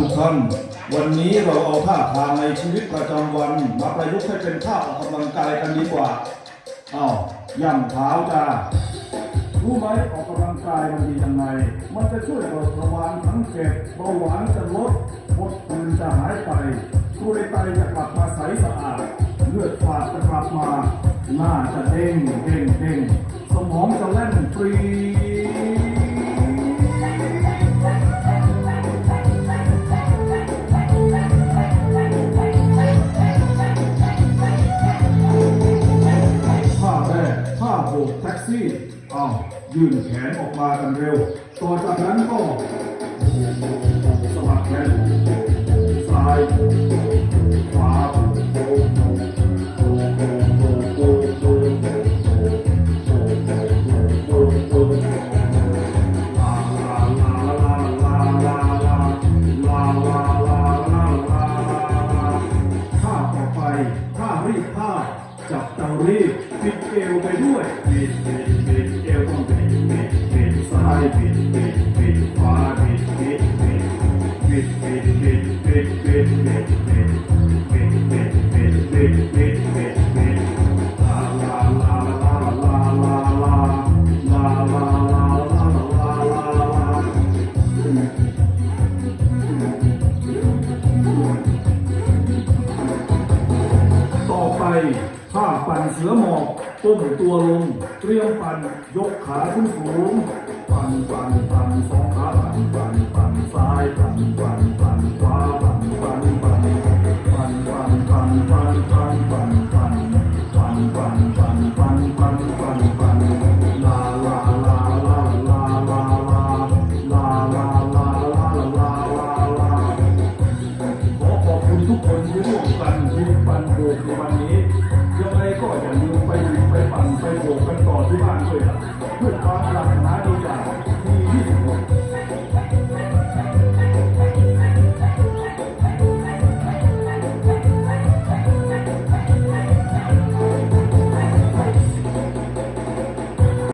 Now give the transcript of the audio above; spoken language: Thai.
ทุกท่าน วันนี้เราเอาท่าทางในชีวิตประจำวัน มาประยุกต์ให้เป็นท่าออกกำลังกายกันดีกว่าอ้าวย่ำเท้าจ้ารู้ไหมออกกำลังกายมันดียังไง มันจะช่วยลดระวานทั้งเจ็บเบาหวานจะลดหมดปืนจะหายไปกรวยไตจะกลับมาใสสะอาด เลือดฝาดจะกลับมา หน้าจะเด้งเด้งเด้ง โบกแท็กซี่อ้าวยื่นแขนออกมากันเร็ว ต่อจากนั้นก็สมัครแขนซ้ายขวาท่าไปท่ารีบท่า จับเตารีบปิดเอวไปด้วยปิดปิดปิดเอวต้องปิดปิดปิดซ้ายปิดปิดปิดขวาปิดปิดปิดปิดปิดปิดปิดปิดปิดปิดปิดปิดปิดปิดปิดปิดปิดลาลาลาลาลาลาลาลาลาลาลาลาลาลาต่อไป ท่าปั่นเสือหมอบก้มตัวลง เตรียมปั่นยกขาขึ้นสูงปั่นปั่นปั่นสองขาปั่นปั่นปั่นซ้ายปั่นปั่นปั่นขวาปั่นปั่นปั่นปั่นปั่นปั่นปั่นปั่นปั่นปั่นปั่นปั่นปั่นปั่นปั่นปั่นปั่นลาลาลาลาลาลาลาลาลาลาลาลาลาลาขอขอบคุณทุกคนที่ร่วมกันยิ้มปันโบกในวันนี้ ก็อย่าลืมไปไปปั่นไปโบกกันต่อที่บ้านด้วยเพื่อความหลักนะดีกว่า